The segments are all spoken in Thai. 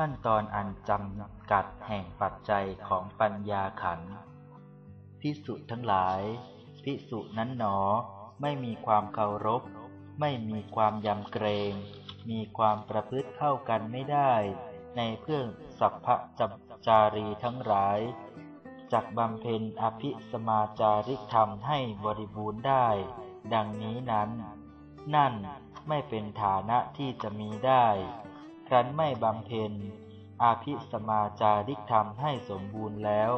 ขั้นตอนอันจำกัดแห่งปัจจัยของปัญญาขันธ์พิสุทั้งหลาย พิสุนั้นหนอ ไม่มีความเคารพ ไม่มีความยำเกรง มีความประพฤติเข้ากันไม่ได้ ในเพื่อนสัพพจจารีทั้งหลายจักบำเพ็ญอภิสมาจาริกธรรมให้บริบูรณ์ได้ ดังนี้นั้น นั่นไม่เป็นฐานะที่จะมีได้ ครั้นไม่บำเพ็ญ อาภิสมาจาริกธรรมให้สมบูรณ์แล้ว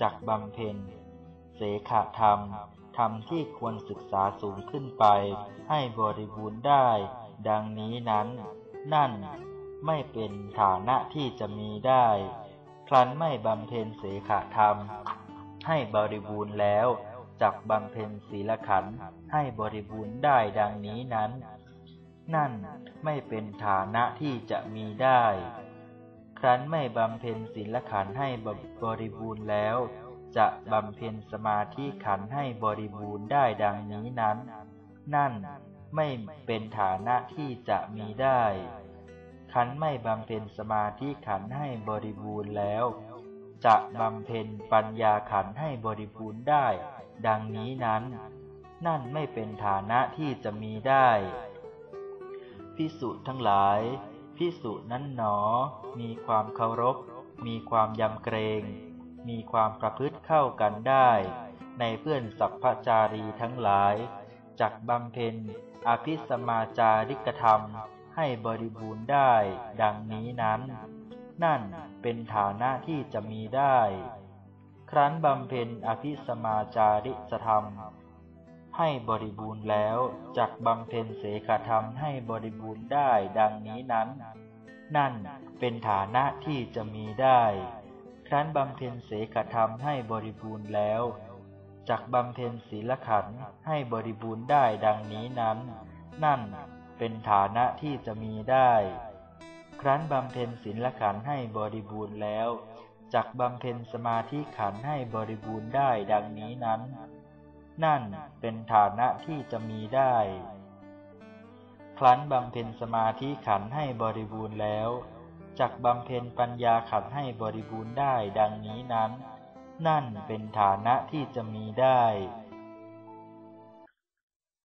จักบำเพ็ญ เสขธรรม ธรรมที่ควรศึกษาสูงขึ้นไป ให้บริบูรณ์ได้ ดังนี้นั้น นั่นไม่เป็นฐานะที่จะมีได้ ครั้นไม่บำเพ็ญเสขธรรม ให้บริบูรณ์แล้วจักบำเพ็ญศีลขันให้บริบูรณ์ได้ดังนี้นั้น นั่นไม่เป็นฐานะที่จะมีได้ ครั้นไม่บำเพ็ญศีลขันให้บริบูรณ์แล้ว จะบำเพ็ญสมาธิขันให้บริบูรณ์ได้ดังนี้นั้น นั่นไม่เป็นฐานะที่จะมีได้ ขันไม่บำเพ็ญสมาธิขันให้บริบูรณ์แล้ว จะบำเพ็ญปัญญาขันให้บริบูรณ์ได้ ดังนี้นั้น นั่นไม่เป็นฐานะที่จะมีได้ พิสุทั้งหลาย พิสุนั้นหนอ มีความเคารพ มีความยำเกรง มีความประพฤติเข้ากันได้ ในเพื่อนสัพพจารีทั้งหลาย จักบำเพ็ญอภิสมาจาริกธรรมให้บริบูรณ์ได้ ดังนี้นั้น นั่นเป็นฐานะที่จะมีได้ ครั้นบำเพ็ญอภิสมาจาริสธรรม ให้บริบูรณ์แล้วจักบำเพ็ญเสขธรรมให้บริบูรณ์ได้ดังนี้นั้น นั่นเป็นฐานะที่จะมีได้ ครั้นบำเพ็ญเสขธรรมให้บริบูรณ์แล้วจักบำเพ็ญศีลขันให้บริบูรณ์ได้ดังนี้นั้น นั่นเป็นฐานะที่จะมีได้ ครั้นบำเพ็ญศีลขันให้บริบูรณ์แล้วจักบำเพ็ญสมาธิขันให้บริบูรณ์ได้ดังนี้นั้น นั่นเป็นฐานะที่จะมีได้ ครั้นบำเพ็ญสมาธิขันให้บริบูรณ์แล้วจักบำเพ็ญปัญญาขันให้บริบูรณ์ได้ดังนี้นั้น นั่นเป็นฐานะที่จะมีได้